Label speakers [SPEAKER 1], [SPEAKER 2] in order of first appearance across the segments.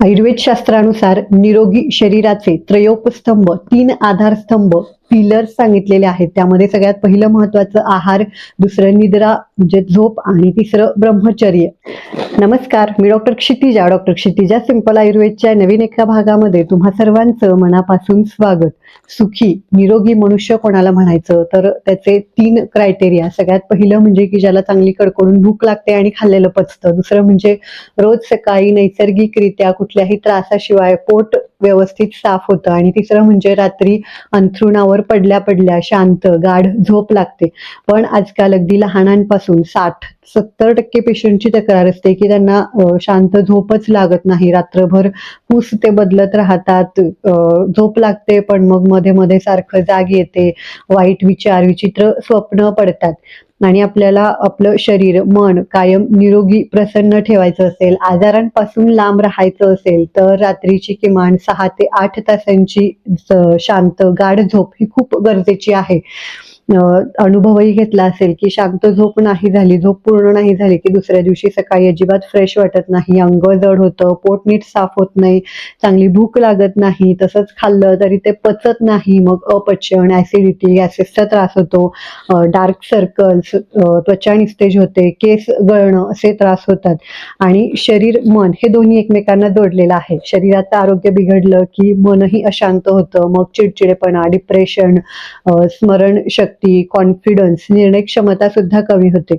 [SPEAKER 1] आयुर्वेद शास्त्रानुसार निरोगी शरीराचे त्रयोपस्तंभ तीन आधारस्तंभ पिलर सांगितलेले आहेत. त्यामध्ये सगळ्यात पहिलं महत्वाचं आहार दुसरं निद्रा म्हणजे झोप आणि तिसरं ब्रह्मचर्य. नमस्कार मी doctor Kshitija doctor Kshitija simple आयुर्वेदच्या नवीन एका भागामध्ये तुम्हा सर्वांचं मनापासून स्वागत. सुखी निरोगी मनुष्य कोणाला म्हणायचं? तर त्याचे तीन क्रायटेरिया सगळ्यात पहिलं म्हणजे की ज्याला चांगली कडकडून भूक लागते आणि खाल्लेलं पचतं. दुसरं म्हणजे रोज सकाळी नैसर्गिकरित्या कुठल्याही त्रासाशिवाय पोट व्यवस्थित साफ होतं. आणि तिसरं म्हणजे रात्री अंथरुणावर पडल्या पडल्या शांत गाढ झोप लागते. पण आजकाल अगदी लहानांपासून साठ सत्तर टक्के पेशंटची तक्रार असते की त्यांना शांत झोपच लागत नाही. रात्रभर पूस ते बदलत राहतात. झोप लागते पण मग मध्ये मध्ये सारखं जाग येते. वाईट विचार विचित्र स्वप्न पडतात. आणि आपल्याला आपलं शरीर मन कायम निरोगी प्रसन्न ठेवायचं असेल आजारांपासून लांब राहायचं असेल तर रात्रीची किमान सहा ते आठ तासांची शांत गाढ झोप ही खूप गरजेची आहे. अनुभवही घेतला असेल की शांत झोप नाही झाली झोप पूर्ण नाही झाली की दुसऱ्या दिवशी सकाळी अजिबात फ्रेश वाटत नाही अंग जड होतं पोट नीट साफ होत नाही चांगली भूक लागत नाही तसंच खाल्लं तरी ते पचत नाही मग अपचन ऍसिडिटी गॅसेसचा त्रास होतो डार्क सर्कल्स त्वचा निस्तेज होते केस गळणं असे त्रास होतात आणि शरीर मन हे दोन्ही एकमेकांना जोडलेलं आहे. शरीराचं आरोग्य बिघडलं की मनही अशांत होतं मग चिडचिडेपणा डिप्रेशन शक्ती कॉन्फिडन्स निर्णय क्षमता सुद्धा कमी होते.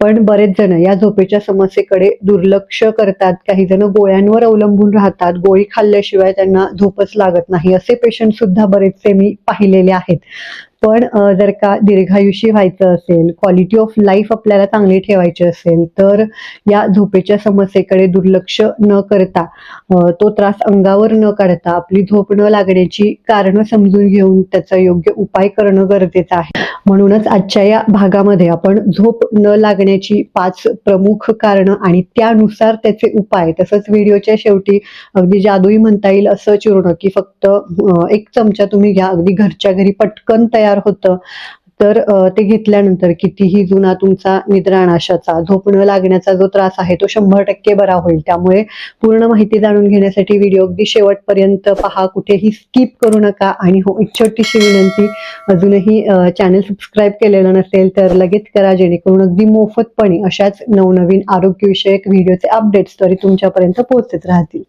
[SPEAKER 1] पण बरेच जण या झोपेच्या समस्येकडे दुर्लक्ष करतात. काही जण गोळ्यांवर अवलंबून राहतात. गोळी खाल्ल्याशिवाय त्यांना झोपच लागत नाही. असे पेशंट सुद्धा बरेचसे मी पाहिलेले आहेत. पण जर का दीर्घायुषी व्हायचं असेल क्वालिटी ऑफ लाईफ आपल्याला चांगली ठेवायची असेल तर या झोपेच्या समस्येकडे दुर्लक्ष न करता तो त्रास अंगावर न काढता आपली झोप न लागण्याची कारणं समजून घेऊन त्याचा योग्य उपाय करणं गरजेचं आहे. म्हणूनच आजच्या या भागामध्ये आपण झोप न लागण्याची पाच प्रमुख कारणं आणि त्यानुसार त्याचे उपाय तसंच व्हिडिओच्या शेवटी अगदी जादुई म्हणता येईल असं चूर्ण की फक्त एक चमचा तुम्ही घ्या. अगदी घरच्या घरी पटकन तयार होतं. तर ते घेतल्यानंतर कितीही जुना तुमचा निद्रानाशाचा झोपणं लागण्याचा जो त्रास आहे तो शंभर टक्के बरा होईल. त्यामुळे पूर्ण माहिती जाणून घेण्यासाठी व्हिडिओ अगदी शेवटपर्यंत पहा. कुठेही स्किप करू नका आणि हो इच्छोटीशी छोटीशी विनंती अजूनही चॅनल सबस्क्राईब केलेलं नसेल तर लगेच करा जेणेकरून अगदी मोफतपणे अशाच नवनवीन आरोग्यविषयक व्हिडिओचे अपडेट्स तरी तुमच्यापर्यंत पोहोचत राहतील.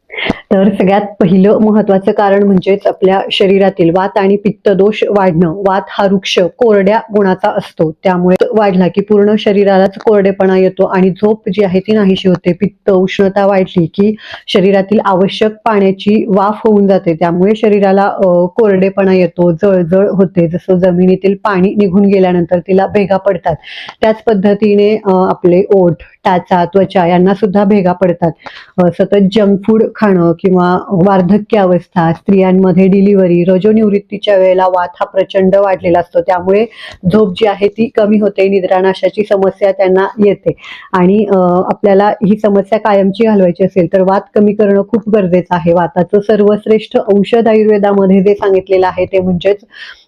[SPEAKER 1] तर सगळ्यात पहिलं महत्वाचं कारण म्हणजेच आपल्या शरीरातील वात आणि पित्त दोष वाढणं. वात हा वृक्ष कोरड्या गुणाचा असतो. त्यामुळे वाढला की पूर्ण शरीरालाच कोरडेपणा येतो आणि झोप जी आहे ती नाहीशी होते. पित्त उष्णता वाढली की शरीरातील आवश्यक पाण्याची वाफ होऊन जाते. त्यामुळे शरीराला कोरडेपणा येतो जळजळ होते. जसं जमिनीतील पाणी निघून गेल्यानंतर तिला भेगा पडतात. त्याच पद्धतीने आपले ओठ टाचा त्वचा यांना सुद्धा भेगा पडतात. सतत जंक फूड खाणं किंवा वार्धक्य अवस्था स्त्रियांमध्ये डिलिव्हरी रजोनिवृत्तीच्या वेळेला वात हा प्रचंड वाढलेला असतो. त्यामुळे झोप जी आहे ती कमी होते निद्रानाशाची समस्या त्यांना येते. आणि आपल्याला ही समस्या कायमची घालवायची असेल तर वात कमी करणं खूप गरजेचं आहे. वाताचं सर्वश्रेष्ठ औषध आयुर्वेदामध्ये जे सांगितलेलं आहे ते म्हणजेच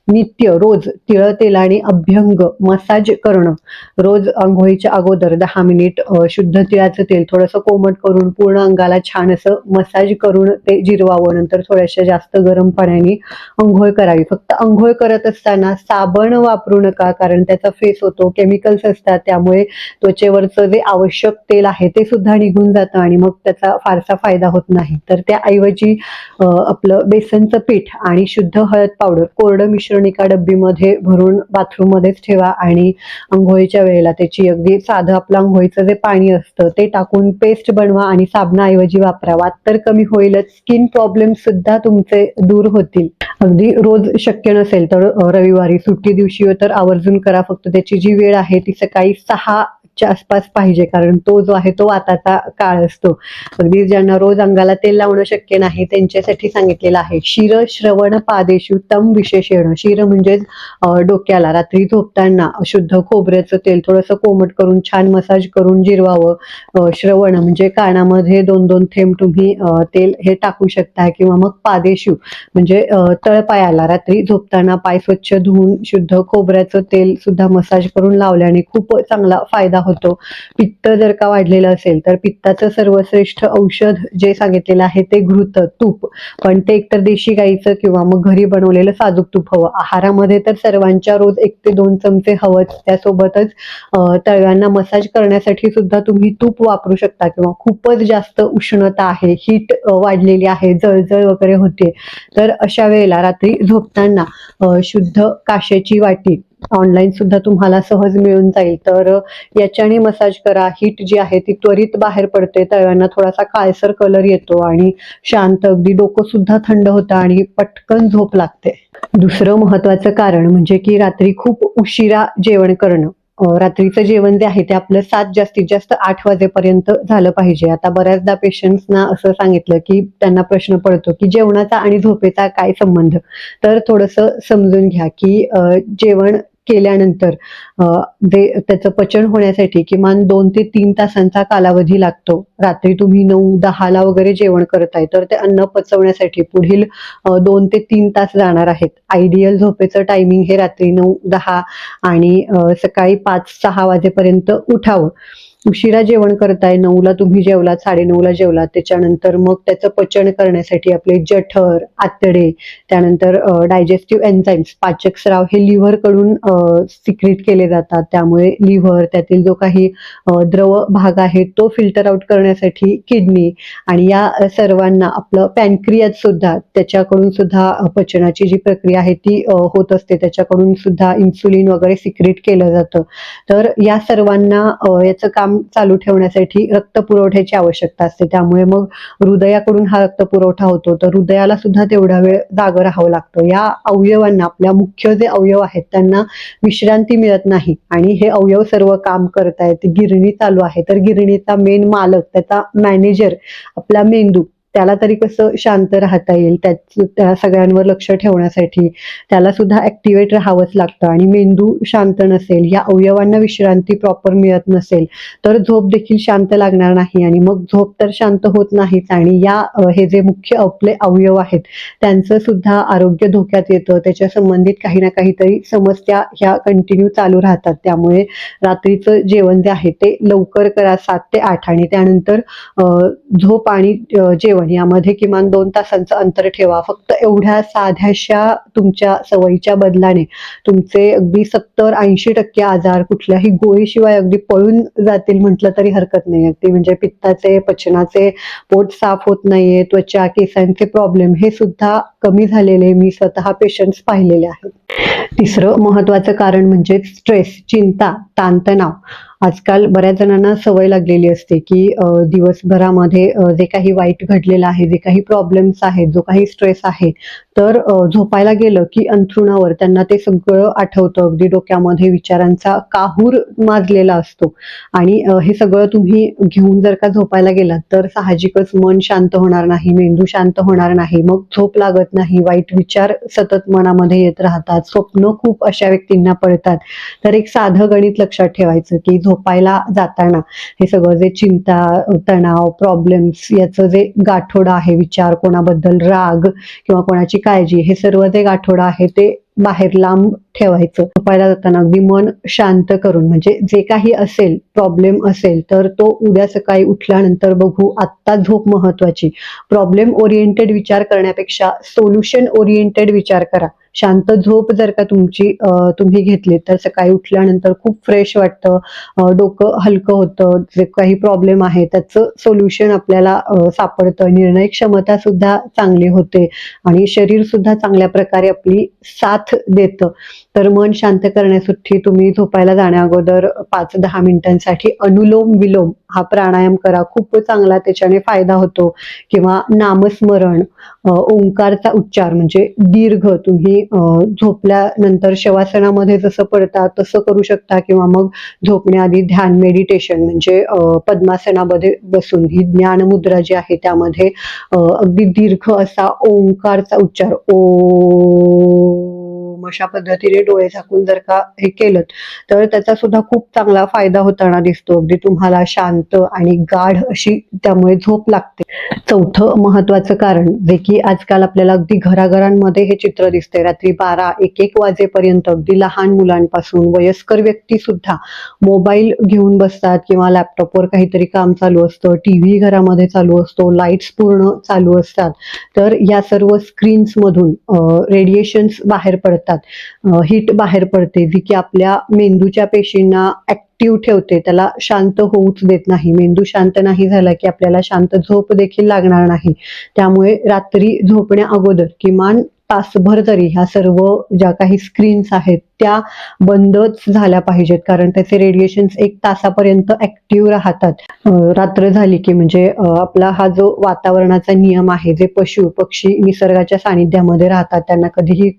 [SPEAKER 1] नित्य रोज तिळ तेलाने अभ्यंग मसाज करणं. रोज आंघोळीच्या अगोदर दहा मिनिट शुद्ध तिळाचं तेल थोडंसं कोमट करून पूर्ण अंगाला छान असं मसाज करून ते जिरवावं. नंतर थोड्याशा जास्त गरम पाण्याने आंघोळ करावी. फक्त आंघोळ करत असताना साबण वापरू नका कारण त्याचा फेस होतो केमिकल्स असतात त्यामुळे त्वचेवरचं जे आवश्यक तेल आहे ते सुद्धा निघून जातं आणि मग त्याचा फारसा फायदा होत नाही. तर त्याऐवजी आपलं बेसनचं पीठ आणि शुद्ध हळद पावडर कोरडं मिश्रण एका डब्बीमध्ये भरून बाथरूम मध्येच ठेवा आणि आंघोळीच्या वेळेला त्याची अगदी साधं आपलं आंघोळीचं जे पाणी असतं ते टाकून पेस्ट बनवा आणि साबणाऐवजी वापरा वात तर कमी होईलच. स्किन प्रॉब्लेम सुद्धा तुमचे दूर होतील. अगदी रोज शक्य नसेल तर रविवारी सुट्टी दिवशी तर आवर्जून करा. फक्त त्याची जी वेळ आहे ती सकाळी सहा च्या आसपास पाहिजे कारण तो जो आहे तो वाताचा काळ असतो. अगदी ज्यांना रोज अंगाला तेल लावणं शक्य नाही त्यांच्यासाठी सांगितलेलं आहे शिर श्रवण पादेशु तम येणं. शिर म्हणजेच डोक्याला. रात्री झोपताना शुद्ध खोबऱ्याचं तेल थोडंसं कोमट करून छान मसाज करून जिरवावं. श्रवण म्हणजे कानामध्ये दोन दोन थेंब तुम्ही तेल हे टाकू शकता किंवा मग पादेशू म्हणजे तळपायाला रात्री झोपताना पाय स्वच्छ धुवून शुद्ध खोबऱ्याचं तेल सुद्धा मसाज करून लावल्याने खूप चांगला फायदा होतो. पित्त जर का वाढलेलं असेल तर पित्ताचं सर्वश्रेष्ठ औषध जे सांगितलेलं आहे ते घृत तूप. पण ते एकतर देशी गाईचं किंवा मग घरी बनवलेलं साजूक तूप हवं. आहारामध्ये तर सर्वांच्या रोज एक ते दोन चमचे हवंच. त्यासोबतच तळव्यांना मसाज करण्यासाठी सुद्धा तुम्ही तूप वापरू शकता किंवा खूपच जास्त उष्णता आहे हीट वाढलेली आहे जळजळ वगैरे होते. तर अशा वेळेला रात्री झोपताना शुद्ध काशेची वाटी ऑनलाईन सुद्धा तुम्हाला सहज मिळून जाईल. तर याच्याने मसाज करा. हीट जी आहे ती त्वरित बाहेर पडते. तळ्यांना थोडासा काळसर कलर येतो आणि शांत. अगदी डोकं सुद्धा थंड होतं आणि पटकन झोप लागते. दुसरं महत्वाचं कारण म्हणजे की रात्री खूप उशिरा जेवण करणं. रात्रीचं जेवण जे आहे ते आपलं सात जास्तीत जास्त आठ वाजेपर्यंत झालं पाहिजे. आता बऱ्याचदा पेशंट्सना असं सांगितलं की त्यांना प्रश्न पडतो की जेवणाचा आणि झोपेचा काय संबंध? तर थोडंसं समजून घ्या की जेवण केल्यानंतर त्याचं पचन होण्यासाठी किमान दोन ते तीन तासांचा कालावधी लागतो. रात्री तुम्ही नऊ दहाला वगैरे जेवण करताय तर ते अन्न पचवण्यासाठी पुढील दोन ते तीन तास जाणार आहेत. आयडियल झोपेचं टायमिंग हे रात्री नऊ दहा आणि सकाळी पाच सहा वाजेपर्यंत उठावं. उशिरा जेवण करताय नऊला तुम्ही जेवलात साडेनऊला जेवलात त्याच्यानंतर मग त्याचं पचन करण्यासाठी आपले जठर आतडे त्यानंतर डायजेस्टिव्ह एन्झाईम्स पाचक स्राव हे लिव्हरकडून सिक्रिट केले जातात. त्यामुळे लिव्हर त्यातील जो काही द्रव भाग आहे तो फिल्टर आउट करण्यासाठी किडनी आणि या सर्वांना आपलं पॅनक्रियात सुद्धा त्याच्याकडून सुद्धा पचनाची जी प्रक्रिया आहे ती होत असते. त्याच्याकडून सुद्धा इन्सुलिन वगैरे सिक्रीट केलं जातं. तर या सर्वांना याचं काम चालू ठेवण्यासाठी रक्त पुरवठ्याची आवश्यकता असते. त्यामुळे मग हृदयाकडून हा रक्त पुरवठा होतो. तर हृदयाला सुद्धा तेवढा वेळ जागं राहावं लागतं. या अवयवांना आपल्या मुख्य जे अवयव आहेत त्यांना विश्रांती मिळत नाही. आणि हे अवयव सर्व काम करतायत. गिरणी चालू आहे. तर गिरणीचा मेन मालक त्याचा मॅनेजर आपला मेंदू त्याला तरी कसं शांत राहता येईल त्याच त्या सगळ्यांवर लक्ष ठेवण्यासाठी त्याला सुद्धा ऍक्टिव्हेट राहावंच लागतं. आणि मेंदू शांत नसेल या अवयवांना विश्रांती प्रॉपर मिळत नसेल तर झोप देखील शांत लागणार नाही. आणि मग झोप तर शांत होत नाहीच. आणि या हे जे मुख्य आपले अवयव आहेत त्यांचं सुद्धा आरोग्य धोक्यात येतं. त्याच्या संबंधित काही ना काहीतरी समस्या ह्या कंटिन्यू चालू राहतात. त्यामुळे रात्रीचं जेवण जे आहे ते लवकर करा सात ते आठ. आणि त्यानंतर झोप आणि जेवण जेवण यामध्ये किमान दोन तासांचं अंतर ठेवा. फक्त एवढ्या साध्याशा तुमच्या सवयीच्या बदलाने तुमचे अगदी सत्तर ऐंशी टक्के आजार कुठल्याही गोळीशिवाय अगदी पळून जातील म्हटलं तरी हरकत नाही. अगदी म्हणजे पित्ताचे पचनाचे पोट साफ होत नाहीये त्वचा केसांचे प्रॉब्लेम हे सुद्धा कमी झालेले मी स्वतः पेशंट्स पाहिलेले आहेत. तिसरं महत्वाचं कारण म्हणजे स्ट्रेस चिंता ताणतणाव. आजकाल बऱ्याच जणांना सवय लागलेली असते की दिवसभरामध्ये जे काही वाईट घडलेलं आहे जे काही प्रॉब्लेम्स आहेत जो काही स्ट्रेस आहे तर झोपायला गेलं की अंथरुणावर त्यांना ते सगळं आठवतं. अगदी डोक्यामध्ये विचारांचा काहूर माजलेला असतो. आणि हे सगळं तुम्ही घेऊन जर का झोपायला गेलात तर साहजिकच मन शांत होणार नाही मेंदू शांत होणार नाही मग झोप लागत नाही. वाईट विचार सतत मनामध्ये येत राहतात. स्वप्न खूप अशा व्यक्तींना पडतात. तर एक साधं गणित लक्षात ठेवायचं की झोप झोपायला जाताना. हे सगळं जे चिंता तणाव प्रॉब्लेम्स याचं जे गाठोडं आहे विचार कोणाबद्दल राग किंवा कोणाची काळजी हे सर्व जे गाठोडं आहे ते बाहेर लांब ठेवायचं. झोपायला जाताना अगदी मन शांत करून म्हणजे जे काही असेल प्रॉब्लेम असेल तर तो उद्या सकाळी उठल्यानंतर बघू. आत्ता झोप महत्वाची. प्रॉब्लेम ओरिएंटेड विचार करण्यापेक्षा सोल्युशन ओरिएंटेड विचार करा. शांत झोप जर का तुमची तुम्ही घेतली तर सकाळी उठल्यानंतर खूप फ्रेश वाटतं. डोकं हलकं होतं. जे काही प्रॉब्लेम आहे त्याचं सोल्युशन आपल्याला सापडतं. निर्णय क्षमता सुद्धा चांगली होते. आणि शरीर सुद्धा चांगल्या प्रकारे आपली साथ देतं. तर मन शांत करण्यासाठी तुम्ही झोपायला जाण्या अगोदर पाच दहा मिनिटांसाठी अनुलोम विलोम हा प्राणायाम करा. खूप चांगला त्याच्याने फायदा होतो. किंवा नामस्मरण ओंकारचा उच्चार म्हणजे दीर्घ. तुम्ही अ, झोपल्यानंतर शवासनामध्ये जसं पडता तसं करू शकता किंवा मग झोपण्याआधी ध्यान मेडिटेशन म्हणजे पद्मासनामध्ये बसून ही ज्ञान मुद्रा जी आहे त्यामध्ये अगदी दीर्घ असा ओंकारचा उच्चार. ओ अशा पद्धतीने डोळे झाकून जर का हे केलं तर त्याचा सुद्धा खूप चांगला फायदा होताना दिसतो. अगदी तुम्हाला शांत आणि गाढ अशी त्यामुळे झोप लागते. चौथं महत्वाचं कारण जे की आजकाल आपल्याला अगदी घराघरांमध्ये हे चित्र दिसते. रात्री बारा एक एक वाजेपर्यंत अगदी लहान मुलांपासून वयस्कर व्यक्ती सुद्धा मोबाईल घेऊन बसतात किंवा लॅपटॉपवर काहीतरी काम चालू असतं टीव्ही घरामध्ये चालू असतो लाईट्स पूर्ण चालू असतात. तर या सर्व स्क्रीन्स मधून रेडिएशन्स बाहेर पडतात. हिट बाहेर पडते जी की आपल्या मेंदूच्या पेशींना ऍक्टिव्ह ठेवते त्याला शांत होऊच देत नाही. मेंदू शांत नाही झाला की आपल्याला शांत झोप देखील लागणार नाही. त्यामुळे रात्री झोपण्या अगोदर किमान तासभर तरी ह्या सर्व ज्या काही स्क्रीन्स आहेत त्या बंदच झाल्या पाहिजेत. कारण त्याचे रेडिएशन्स एक तासापर्यंत ऍक्टिव्ह राहतात. रात्र झाली की म्हणजे आपला हा जो वातावरणाचा नियम आहे जे पशु पक्षी निसर्गाच्या सानिध्यामध्ये राहतात त्यांना कधीही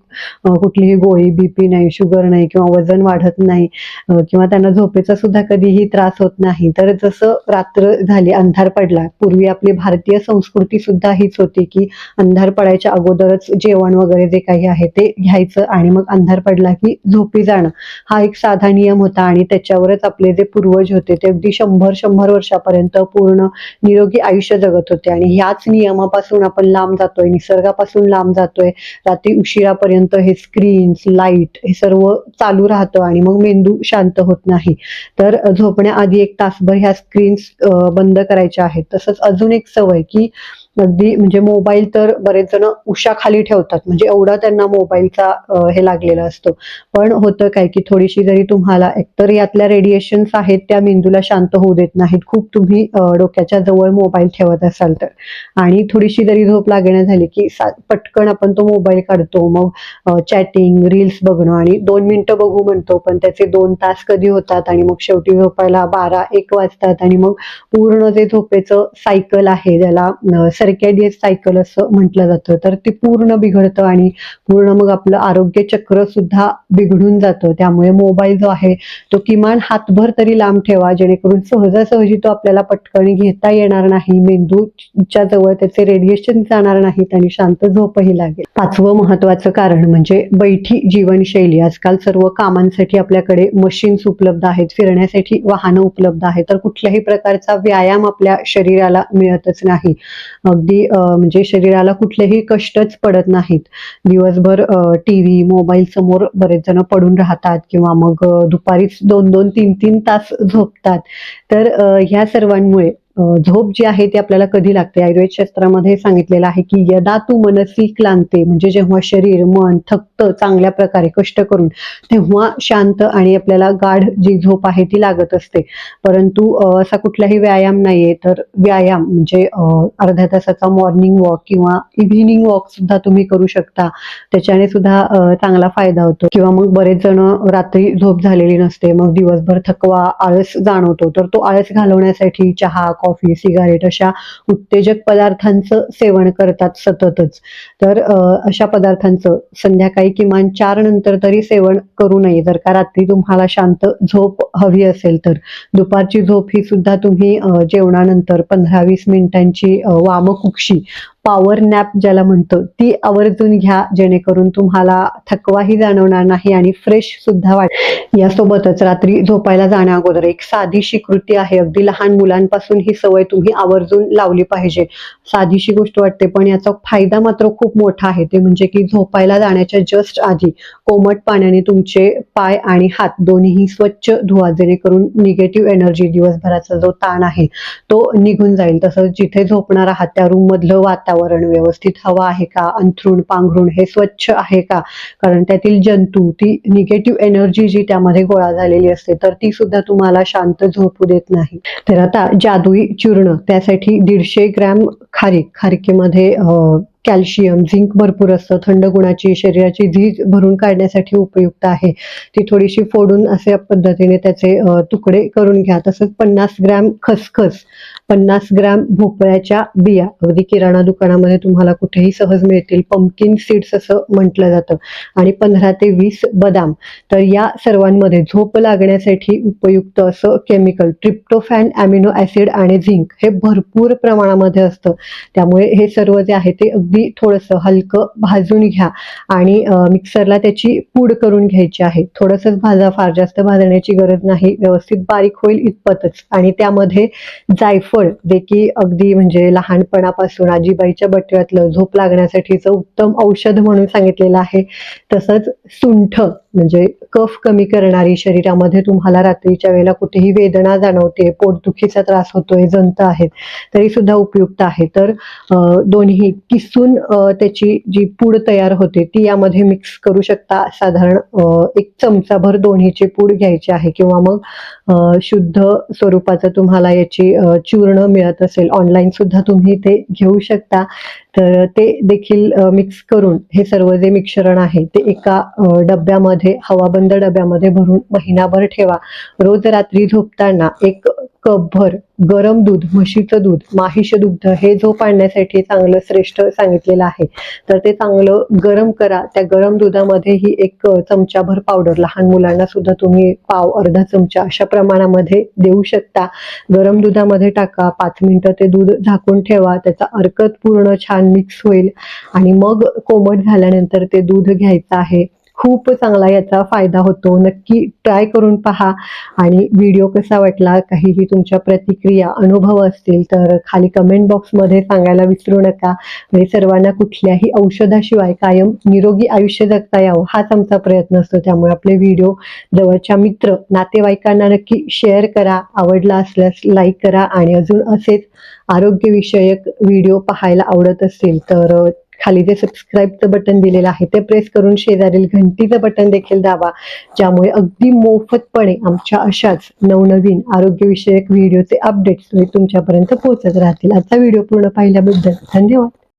[SPEAKER 1] कुठलीही गोळी बीपी नाही शुगर नाही किंवा वजन वाढत नाही किंवा त्यांना झोपेचा सुद्धा कधीही त्रास होत नाही. तर जसं रात्र झाली अंधार पडला. पूर्वी आपली भारतीय संस्कृती सुद्धा हीच होती की अंधार पडायच्या अगोदरच जेवण वगैरे जे काही आहे ते घ्यायचं आणि मग अंधार पडला की झोपी जाणं. हा एक साधा नियम होता आणि त्याच्यावरच आपले जे पूर्वज होते ते अगदी शंभर शंभर वर्षापर्यंत पूर्ण निरोगी आयुष्य जगत होते. आणि ह्याच नियमापासून आपण लांब जातोय निसर्गापासून लांब जातोय. रात्री उशिरापर्यंत हे स्क्रीन्स लाइट हे सर्व चालू राहतं आणि मग मेंदू शांत होत नाही. तर झोपण्याआधी एक तासभर ह्या स्क्रीन्स बंद करायच्या आहेत. तसंच अजून एक सवय की अगदी म्हणजे मोबाईल तर बरेच जण उशाखाली ठेवतात. म्हणजे एवढा त्यांना मोबाईलचा हे लागलेला असतो. पण होतं काय की थोडीशी जरी तुम्हाला एकतर यातल्या रेडिएशन्स आहेत त्या मेंदूला शांत होऊ देत नाहीत. खूप तुम्ही डोक्याच्या जवळ मोबाईल ठेवत असाल तर. आणि थोडीशी जरी झोप लागण्या झाली की पटकन आपण तो मोबाईल काढतो. मग चॅटिंग रील्स बघणं आणि दोन मिनिटं बघू म्हणतो. पण त्याचे दोन तास कधी होतात आणि मग शेवटी झोपायला बारा एक वाजतात आणि मग पूर्ण जे झोपेचं सायकल आहे ज्याला सर्कॅडियस सायकल असं म्हटलं जातं तर ते पूर्ण बिघडतं आणि पूर्ण मग आपलं आरोग्य चक्र सुद्धा बिघडून जातं. त्यामुळे मोबाईल जो आहे तो किमान हातभर तरी लांब ठेवा जेणेकरून सहजासहजी तो आपल्याला पटकन घेता येणार नाही मेंदूच्या जवळ त्याचे रेडिएशन जाणार नाहीत आणि शांत झोपही लागेल. पाचवं महत्वाचं कारण म्हणजे बैठी जीवनशैली. आजकाल सर्व कामांसाठी आपल्याकडे मशीन्स उपलब्ध आहेत फिरण्यासाठी वाहनं उपलब्ध आहेत तर कुठल्याही प्रकारचा व्यायाम आपल्या शरीराला मिळतच नाही. अगदी म्हणजे शरीराला कुठलेही कष्टच पडत नाहीत. दिवसभर टी व्ही मोबाईल समोर बरेच जण पडून राहतात किंवा मग दुपारीच दोन दोन तीन तीन तास झोपतात. तर ह्या सर्वांमुळे झोप जी आहे ती आपल्याला कधी लागते? आयुर्वेद शास्त्रामध्ये सांगितलेलं आहे की यदा तू मनसी क्लांते म्हणजे जेव्हा शरीर मन थकतं चांगल्या प्रकारे कष्ट करून तेव्हा शांत आणि आपल्याला गाढ जी झोप आहे ती लागत असते. परंतु असा कुठलाही व्यायाम नाहीये तर व्यायाम म्हणजे अर्ध्या तासाचा मॉर्निंग वॉक किंवा इव्हिनिंग वॉक सुद्धा तुम्ही करू शकता. त्याच्याने सुद्धा चांगला फायदा होतो. किंवा मग बरेच जण रात्री झोप झालेली नसते मग दिवसभर थकवा आळस जाणवतो तर तो आळस घालवण्यासाठी चहा कॉफी सिगारेट अशा उत्तेजक पदार्थांचं सेवन करतात सततच. तर अशा पदार्थांचं संध्याकाळी किमान चार नंतर तरी सेवन करू नये. जर का रात्री तुम्हाला शांत झोप हवी असेल तर. दुपारची झोप ही सुद्धा तुम्ही जेवणानंतर पंधरा वीस मिनिटांची वामकुक्षी पॉवर नॅप ज्याला म्हणतो ती आवर्जून घ्या जेणेकरून तुम्हाला थकवाही जाणवणार नाही आणि फ्रेश सुद्धा वाट यासोबतच रात्री झोपायला जाण्या अगोदर एक साधीशी कृती आहे. अगदी लहान मुलांपासून ही सवय तुम्ही आवर्जून लावली पाहिजे. साधीशी गोष्ट वाटते पण याचा फायदा मात्र खूप मोठा आहे. ते म्हणजे की झोपायला जाण्याच्या जस्ट आधी कोमट पाण्याने तुमचे पाय आणि हात दोन्हीही स्वच्छ धुवा जेणेकरून निगेटिव्ह एनर्जी दिवसभराचा जो ताण आहे तो निघून जाईल. तसंच जिथे झोपणार आहात त्या रूम मधलं वातावरण व्यवस्थित हवा आहे का? अंथरूण पांघरूण हे स्वच्छ आहे का? कारण त्यातील जंतू ती निगेटिव्ह एनर्जी जी त्यामध्ये गोळा झालेली असते तर ती सुद्धा तुम्हाला शांत झोपू देत नाही. तर आता जादुई चूर्ण त्यासाठी दीडशे ग्रॅम खारीक खारिकेमध्ये कॅल्शियम झिंक भरपूर असतं. थंड गुणाची शरीराची झीज भरून काढण्यासाठी उपयुक्त आहे. ती थोडीशी फोडून अशा पद्धतीने त्याचे तुकडे करून घ्या. तसंच पन्नास ग्रॅम खसखस पन्नास ग्रॅम भोपळ्याच्या बिया. अगदी किराणा दुकानामध्ये तुम्हाला कुठेही सहज मिळतील. पंपकिन सीड्स असं म्हटलं जातं. आणि पंधरा ते वीस बदाम. तर या सर्वांमध्ये झोप लागण्यासाठी उपयुक्त असं केमिकल ट्रिप्टोफॅन अमिनो ऍसिड आणि झिंक हे भरपूर प्रमाणामध्ये असतं. त्यामुळे हे सर्व जे आहे ते अगदी थोडंसं हलकं भाजून घ्या. आणि मिक्सरला त्याची पूड करून घ्यायची आहे. थोडंसंच भाजा फार जास्त भाजण्याची गरज नाही. व्यवस्थित बारीक होईल इतपतच. आणि त्यामध्ये जायफळ जे की अगदी म्हणजे लहानपणापासून आजीबाईच्या बटव्यातलं झोप लागण्यासाठीचं उत्तम औषध म्हणून सांगितलेलं आहे तसंच सुंठ. म्हणजे कफ कमी करणारी शरीरामध्ये तुम्हाला रात्रीच्या वेळेला कुठेही वेदना जाणवते पोटदुखीचा त्रास होतोय जंत आहेत तरी सुद्धा उपयुक्त आहे. तर दोन्ही किसून त्याची जी पूड तयार होते ती यामध्ये मिक्स करू शकता. साधारण एक चमचाभर दोन्हीचे पूड घ्यायची आहे किंवा मग शुद्ध स्वरूपाचं तुम्हाला याची चूर्ण मिळत असेल ऑनलाईन सुद्धा तुम्ही ते घेऊ शकता. तर ते देखील मिक्स करून हे सर्व जे मिश्रण आहे ते एका डब्यामध्ये हवाबंद डब्यामध्ये भरून महिनाभर ठेवा. रोज रात्री झोपताना एक कपभर गरम दूध म्हशीचं दूध माहिष दुग्ध हे झोप आणण्यासाठी चांगलं श्रेष्ठ सांगितलेलं आहे. तर ते चांगलं गरम करा. त्या गरम दुधामध्ये ही एक चमचाभर पावडर लहान मुलांना सुद्धा तुम्ही पाव अर्धा चमचा अशा प्रमाणामध्ये देऊ शकता. गरम दुधामध्ये टाका. पाच मिनिटं ते दूध झाकून ठेवा. त्याचा अर्कत पूर्ण छान मिक्स होईल. आणि मग कोमट झाल्यानंतर ते दूध घ्यायचं आहे. खूप चांगला याचा फायदा होतो. नक्की ट्राय करून पहा. आणि व्हिडिओ कसा वाटला काहीही तुमच्या प्रतिक्रिया अनुभव असतील तर खाली कमेंट बॉक्समध्ये सांगायला विसरू नका. म्हणजे सर्वांना कुठल्याही औषधाशिवाय कायम निरोगी आयुष्य जगता यावं हाच आमचा प्रयत्न असतो. त्यामुळे आपले व्हिडिओ जवळच्या मित्र नातेवाईकांना नक्की शेअर करा. आवडला असल्यास लाईक करा. आणि अजून असेच आरोग्यविषयक व्हिडिओ पाहायला आवडत असतील तर खाली जे सबस्क्राईबचं बटन दिलेलं आहे ते प्रेस करून शेजारील घंटीचं बटन देखील दाबा ज्यामुळे अगदी मोफतपणे आमच्या अशाच नवनवीन आरोग्यविषयक व्हिडिओचे अपडेट्स तुमच्यापर्यंत पोहोचत राहतील. आजचा व्हिडिओ पूर्ण पाहिल्याबद्दल धन्यवाद.